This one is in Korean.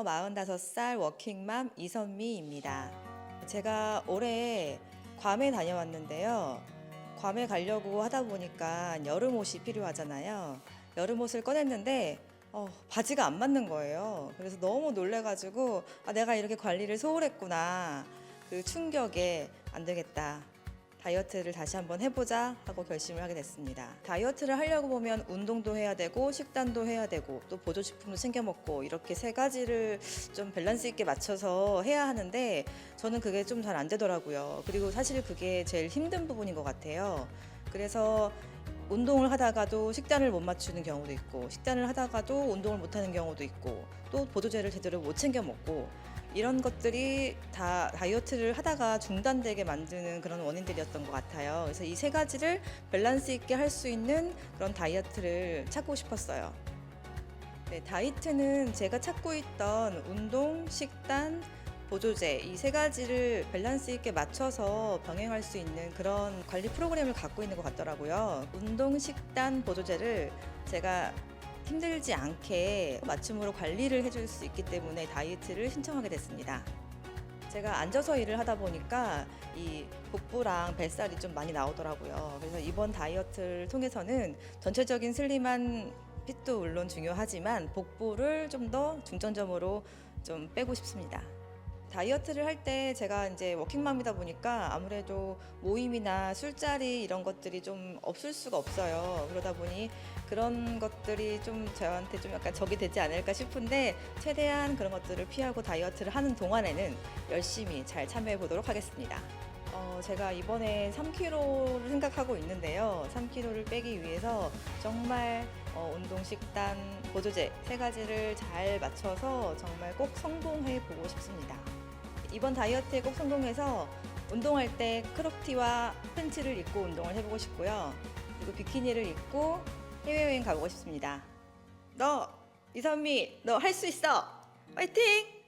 안녕하세요. 45살 워킹맘 이선미입니다. 제가 올해 괌에 다녀왔는데요. 괌에 가려고 하다 보니까 여름 옷이 필요하잖아요. 여름 옷을 꺼냈는데 어, 바지가 안 맞는 거예요. 그래서 너무 놀래가지고 아, 내가 이렇게 관리를 소홀했구나. 그 충격에 안 되겠다. 다이어트를 다시 한번 해보자 하고 결심을 하게 됐습니다. 다이어트를 하려고 보면 운동도 해야 되고 식단도 해야 되고 또 보조식품도 챙겨 먹고 이렇게 세 가지를 좀 밸런스 있게 맞춰서 해야 하는데 저는 그게 좀 잘 안 되더라고요. 그리고 사실 그게 제일 힘든 부분인 것 같아요. 그래서 운동을 하다가도 식단을 못 맞추는 경우도 있고 식단을 하다가도 운동을 못 하는 경우도 있고 또 보조제를 제대로 못 챙겨 먹고 이런 것들이 다 다이어트를 하다가 중단되게 만드는 그런 원인들이었던 것 같아요. 그래서 이 세 가지를 밸런스 있게 할 수 있는 그런 다이어트를 찾고 싶었어요. 네, 다이어트는 제가 찾고 있던 운동, 식단, 보조제 이 세 가지를 밸런스 있게 맞춰서 병행할 수 있는 그런 관리 프로그램을 갖고 있는 것 같더라고요. 운동, 식단, 보조제를 제가 힘들지 않게 맞춤으로 관리를 해줄 수 있기 때문에 다이어트를 신청하게 됐습니다. 제가 앉아서 일을 하다 보니까 이 복부랑 뱃살이 좀 많이 나오더라고요. 그래서 이번 다이어트를 통해서는 전체적인 슬림한 핏도 물론 중요하지만 복부를 좀 더 중점적으로 좀 빼고 싶습니다. 다이어트를 할 때 제가 이제 워킹맘이다 보니까 아무래도 모임이나 술자리 이런 것들이 좀 없을 수가 없어요. 그러다 보니 그런 것들이 좀 저한테 좀 약간 적이 되지 않을까 싶은데 최대한 그런 것들을 피하고 다이어트를 하는 동안에는 열심히 잘 참여해 보도록 하겠습니다. 어, 제가 이번에 3kg를 생각하고 있는데요. 3kg를 빼기 위해서 정말 어, 운동, 식단, 보조제 세 가지를 잘 맞춰서 정말 꼭 성공해 보고 싶습니다. 이번 다이어트에 꼭 성공해서 운동할 때 크롭티와 팬츠를 입고 운동을 해보고 싶고요. 그리고 비키니를 입고 해외여행 가보고 싶습니다. 너 이선미, 너 할 수 있어. 파이팅!